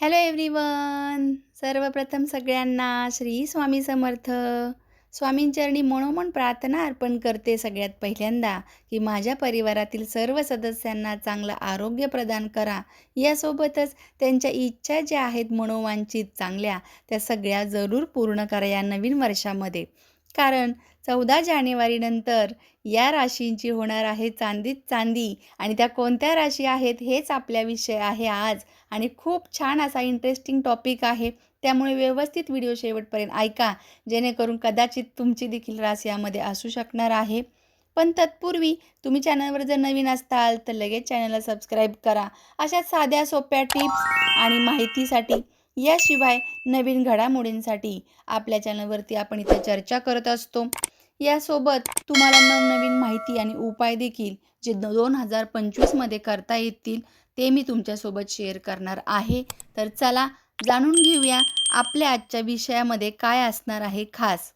Hello everyone सर्वप्रथम सगळ्यांना श्री स्वामी समर्थ. स्वामींचरणी मनोमन प्रार्थना अर्पण करते सगळ्यात पहिल्यांदा की माझ्या परिवारातील सर्व सदस्यांना चांगलं आरोग्य प्रदान करा. यासोबतच त्यांच्या इच्छा ज्या आहेत मनोवांचित चांगल्या त्या सगळ्या जरूर पूर्ण करा या नवीन वर्षामध्ये. कारण चौदा जानेवारीनंतर या राशींची होणार आहे चांदीत चांदी. आणि त्या कोणत्या राशी आहेत हेच आपल्या विषय आहे आज. आणि खूप छान असा इंटरेस्टिंग टॉपिक आहे. त्यामुळे व्यवस्थित व्हिडिओ शेवटपर्यंत ऐका. जेणेकरून कदाचित तुमची देखील रास यामध्ये असू शकणार आहे. पण तत्पूर्वी तुम्ही चॅनलवर जर नवीन असताल तर लगेच चॅनलला सबस्क्राईब करा. अशा साध्या सोप्या टिप्स आणि माहितीसाठी याशिवाय नवीन घडामोडींसाठी आपल्या चॅनलवरती आपण इथे चर्चा करत असतो. यासोबत तुम्हाला नवनवीन माहिती आणि उपाय देखील जे दोन हजार पंचवीसमध्ये करता येतील ते मी तुमच्यासोबत शेअर करणार आहे. तर चला जाणून घेऊया आपल्या आजच्या विषयामध्ये काय असणार आहे खास.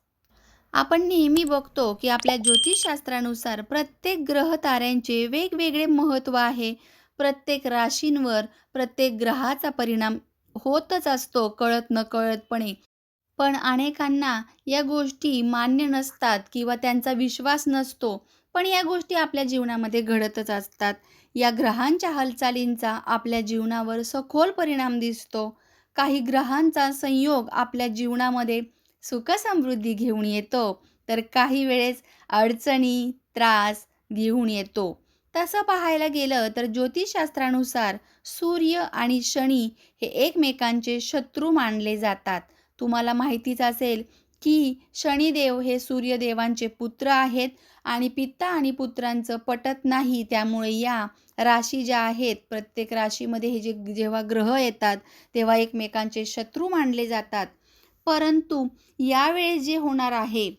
आपण नेहमी बघतो की आपल्या ज्योतिषशास्त्रानुसार प्रत्येक ग्रह ताऱ्यांचे वेगवेगळे महत्त्व आहे. प्रत्येक राशींवर प्रत्येक ग्रहाचा परिणाम होतच असतो कळत न कळतपणे. पण अनेकांना या गोष्टी मान्य नसतात किंवा त्यांचा विश्वास नसतो. पण या गोष्टी आपल्या जीवनामध्ये घडतच असतात. या ग्रहांच्या हालचालींचा आपल्या जीवनावर सखोल परिणाम दिसतो. काही ग्रहांचा संयोग आपल्या जीवनामध्ये सुखसमृद्धी घेऊन येतो. तर काही वेळेस अडचणी त्रास घेऊन येतो. तसं पाहायला गेलं तर ज्योतिषशास्त्रानुसार सूर्य आणि शनी हे एकमेकांचे शत्रू मानले जातात. तुम्हाला माहितीच असेल की शनिदेव हे सूर्यदेवांचे पुत्र आहेत आणि पित्ता आणि पुत्रांचं पटत नाही. त्यामुळे या राशी ज्या आहेत प्रत्येक राशीमध्ये हे जे जेव्हा ग्रह येतात तेव्हा एकमेकांचे शत्रू मानले जातात. परंतु यावेळेस जे होणार आहे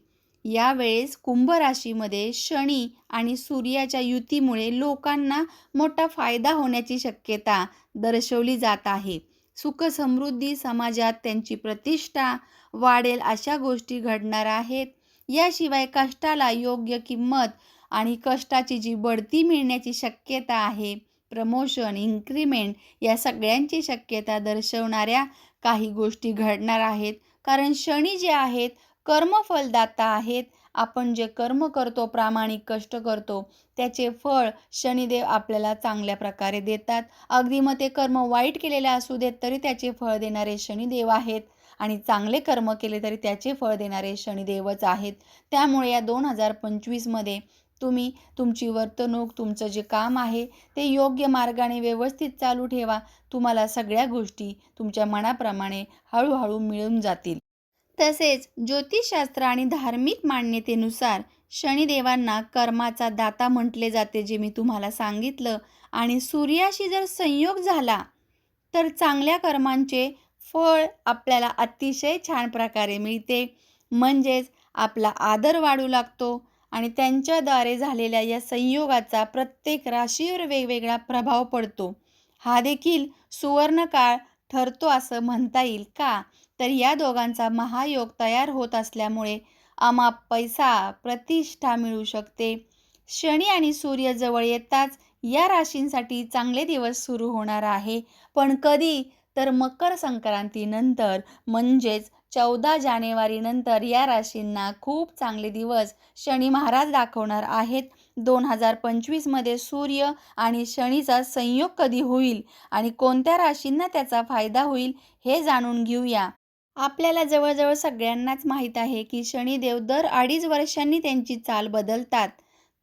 यावेळेस कुंभ राशीमध्ये शनी आणि सूर्याच्या युतीमुळे लोकांना मोठा फायदा होण्याची शक्यता दर्शवली जात आहे. सुख समृद्धी समाजात त्यांची प्रतिष्ठा वाढेल अशा गोष्टी घडणार आहेत. याशिवाय कष्टाला योग्य किंमत आणि कष्टाची जी बढती मिळण्याची शक्यता आहे प्रमोशन इन्क्रीमेंट या सगळ्यांची शक्यता दर्शवणाऱ्या काही गोष्टी घडणार आहेत. कारण शनी जे आहेत कर्मफलदाता आहेत. आपण जे कर्म करतो प्रामाणिक कष्ट करतो त्याचे फळ शनिदेव आपल्याला चांगल्या प्रकारे देतात. अगदी मग ते कर्म वाईट केलेले असू देत तरी त्याचे फळ देणारे शनिदेव आहेत. आणि चांगले कर्म केले तरी त्याचे फळ देणारे शनिदेवच आहेत. त्यामुळे या दोन हजार पंचवीसमध्ये तुम्ही तुमची वर्तणूक तुमचं जे काम आहे ते योग्य मार्गाने व्यवस्थित चालू ठेवा. तुम्हाला सगळ्या गोष्टी तुमच्या मनाप्रमाणे हळूहळू मिळून जातील. तसेच ज्योतिषशास्त्र आणि धार्मिक मान्यतेनुसार शनिदेवांना कर्माचा दाता म्हटले जाते जे मी तुम्हाला सांगितलं. आणि सूर्याशी जर संयोग झाला तर चांगल्या कर्मांचे फळ आपल्याला अतिशय छान प्रकारे मिळते. म्हणजेच आपला आदर वाढू लागतो आणि त्यांच्याद्वारे झालेल्या या संयोगाचा प्रत्येक राशीवर वेगवेगळा प्रभाव पडतो. हा देखील सुवर्णकाळ ठरतो असं म्हणता येईल का? तर या दोघांचा महायोग तयार होत असल्यामुळे अमाप पैसा प्रतिष्ठा मिळू शकते. शनी आणि सूर्य जवळ येताच या राशींसाठी चांगले दिवस सुरू होणार आहे. पण कधी? तर मकर संक्रांतीनंतर म्हणजेच चौदा जानेवारीनंतर या राशींना खूप चांगले दिवस शनी महाराज दाखवणार आहेत. दोन हजार पंचवीसमध्ये सूर्य आणि शनीचा संयोग कधी होईल आणि कोणत्या राशींना त्याचा फायदा होईल हे जाणून घेऊया. आपल्याला जवळजवळ सगळ्यांनाच माहीत आहे की शनिदेव दर अडीच वर्षांनी त्यांची चाल बदलतात.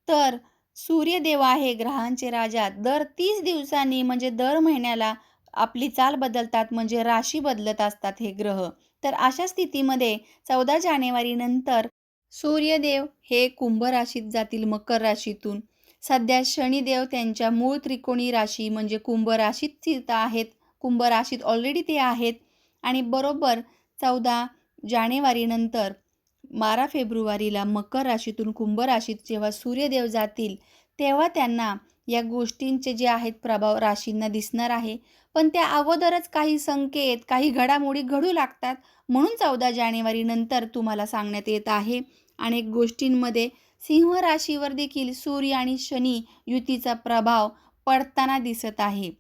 तर सूर्यदेव आहे ग्रहांचे राजा. दर तीस दिवसांनी म्हणजे दर महिन्याला आपली चाल बदलतात म्हणजे राशी बदलत असतात हे ग्रह. तर अशा स्थितीमध्ये चौदा जानेवारीनंतर सूर्यदेव हे कुंभ राशीत जातील मकर राशीतून. सध्या शनिदेव त्यांच्या मूळ त्रिकोणी राशी म्हणजे कुंभ राशीत स्थित आहेत. कुंभ राशीत ऑलरेडी ते आहेत. आणि बरोबर चौदा जानेवारीनंतर बारा फेब्रुवारीला मकर राशीतून कुंभ राशीत जेव्हा सूर्यदेव जातील तेव्हा त्यांना या गोष्टींचे जे आहेत प्रभाव राशींना दिसणार आहे. पण त्या अगोदरच काही संकेत काही घडामोडी घडू लागतात म्हणून चौदा जानेवारीनंतर तुम्हाला सांगण्यात येत आहे. अनेक गोष्टींमध्ये सिंह राशीवर देखील सूर्य आणि शनी युतीचा प्रभाव पडताना दिसत आहे.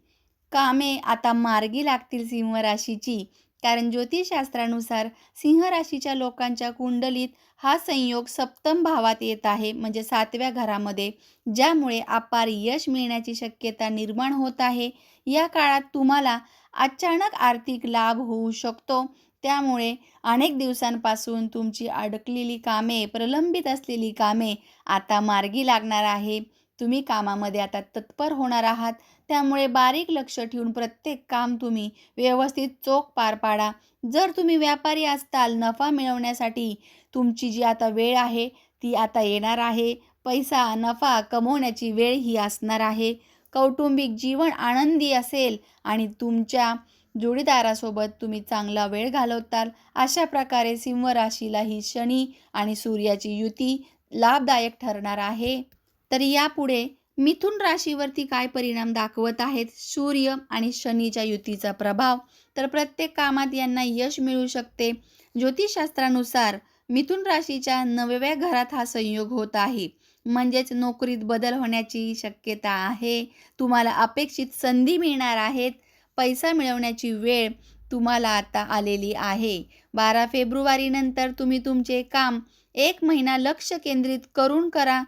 कामे आता मार्गी लागतील सिंह राशीची. कारण ज्योतिषशास्त्रानुसार सिंह राशीच्या लोकांच्या कुंडलीत हा संयोग सप्तम भावात येत आहे म्हणजे सातव्या घरामध्ये ज्यामुळे अपार यश मिळण्याची शक्यता निर्माण होत आहे. या काळात तुम्हाला अचानक आर्थिक लाभ होऊ शकतो. त्यामुळे अनेक दिवसांपासून तुमची अडकलेली कामे प्रलंबित असलेली कामे आता मार्गी लागणार आहे. तुम्ही कामामध्ये आता तत्पर होणार आहात. त्यामुळे बारीक लक्ष ठेवून प्रत्येक काम तुम्ही व्यवस्थित चोख पार पाडा. जर तुम्ही व्यापारी असताल नफा मिळवण्यासाठी तुमची जी आता वेळ आहे ती आता येणार आहे. पैसा नफा कमवण्याची वेळ ही असणार आहे. कौटुंबिक जीवन आनंदी असेल आणि तुमच्या जोडीदारासोबत तुम्ही चांगला वेळ घालवताल. अशा प्रकारे सिंह राशीला ही शनी आणि सूर्याची युती लाभदायक ठरणार आहे. तर यापुढे मिथुन राशीवरती काय परिणाम दाखवत आहेत? सूर्य आणि शनीच्या युतीचा प्रभाव. तर प्रत्येक कामात यांना यश मिळू शकते. ज्योतिषशास्त्रानुसार मिथुन राशीच्या नवव्या घरात हा संयोग होत आहे. म्हणजेच नोकरीत बदल होण्याची शक्यता आहे. तुम्हाला अपेक्षित संधी मिळणार आहेत. पैसा मिळवण्याची वेळ तुम्हाला आता आलेली आहे. बारा फेब्रुवारीनंतर तुम्ही तुमचे काम एक महिना लक्ष केंद्रित करून करा.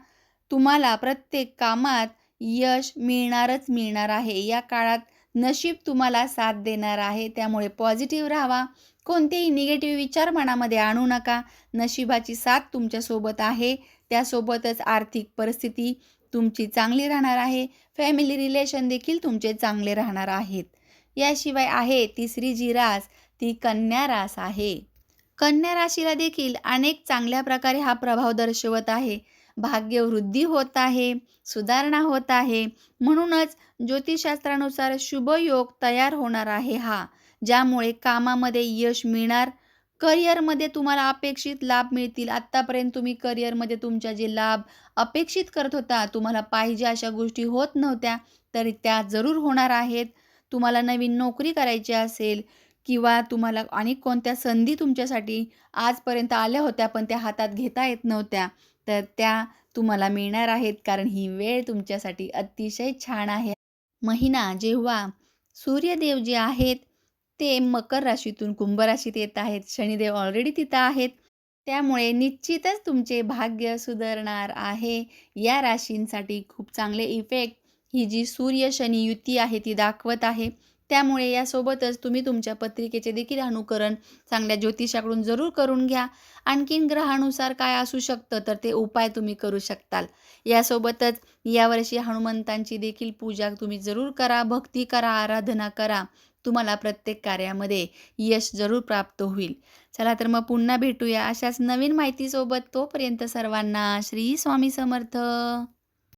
तुम्हाला प्रत्येक कामात यश मिळणारच मिळणार आहे. या काळात नशीब तुम्हाला साथ देणार आहे. त्यामुळे पॉझिटिव्ह राहावा. कोणतेही निगेटिव्ह विचार मनामध्ये आणू नका. नशिबाची साथ तुमच्यासोबत आहे. त्यासोबतच आर्थिक परिस्थिती तुमची चांगली राहणार आहे. फॅमिली रिलेशन देखील तुमचे चांगले राहणार आहेत. याशिवाय आहे तिसरी जी रास ती कन्या रास आहे. कन्या राशीला देखील अनेक चांगल्या प्रकारे हा प्रभाव दर्शवत आहे. भाग्यवृद्धी होत आहे सुधारणा होत आहे. म्हणूनच ज्योतिषशास्त्रानुसार शुभयोग तयार होणार आहे हा ज्यामुळे कामामध्ये यश मिळणार करिअरमध्ये तुम्हाला अपेक्षित लाभ मिळतील. आत्तापर्यंत तुम्ही करिअरमध्ये तुमच्या जे लाभ अपेक्षित करत होता तुम्हाला पाहिजे अशा गोष्टी होत नव्हत्या तरी त्या जरूर होणार आहेत. तुम्हाला नवीन नोकरी करायची असेल किंवा तुम्हाला अनेक कोणत्या संधी तुमच्यासाठी आजपर्यंत आल्या होत्या पण त्या हातात घेता येत नव्हत्या. तर त्या तुम्हाला मिळणार आहेत कारण ही वेळ तुमच्यासाठी अतिशय छान आहे. महिना जेव्हा सूर्यदेव जे आहेत ते मकर राशीतून कुंभ राशीत येत आहेत. शनिदेव ऑलरेडी तिथं आहेत. त्यामुळे निश्चितच तुमचे भाग्य सुधारणार आहे. या राशींसाठी खूप चांगले इफेक्ट ही जी सूर्य शनी युती आहे ती दाखवत आहे. त्यामुळे यासोबतच तुम्ही तुमच्या पत्रिकेचे देखील अनुकरण चांगल्या ज्योतिषाकडून जरूर करून घ्या. आणखीन ग्रहानुसार काय असू शकतं तर ते उपाय तुम्ही करू शकताल. यासोबतच यावर्षी हनुमंतांची देखील पूजा तुम्ही जरूर करा भक्ती करा आराधना करा. तुम्हाला प्रत्येक कार्यामध्ये यश जरूर प्राप्त होईल. चला तर मग पुन्हा भेटूया अशाच नवीन माहितीसोबत. तोपर्यंत सर्वांना श्री स्वामी समर्थ.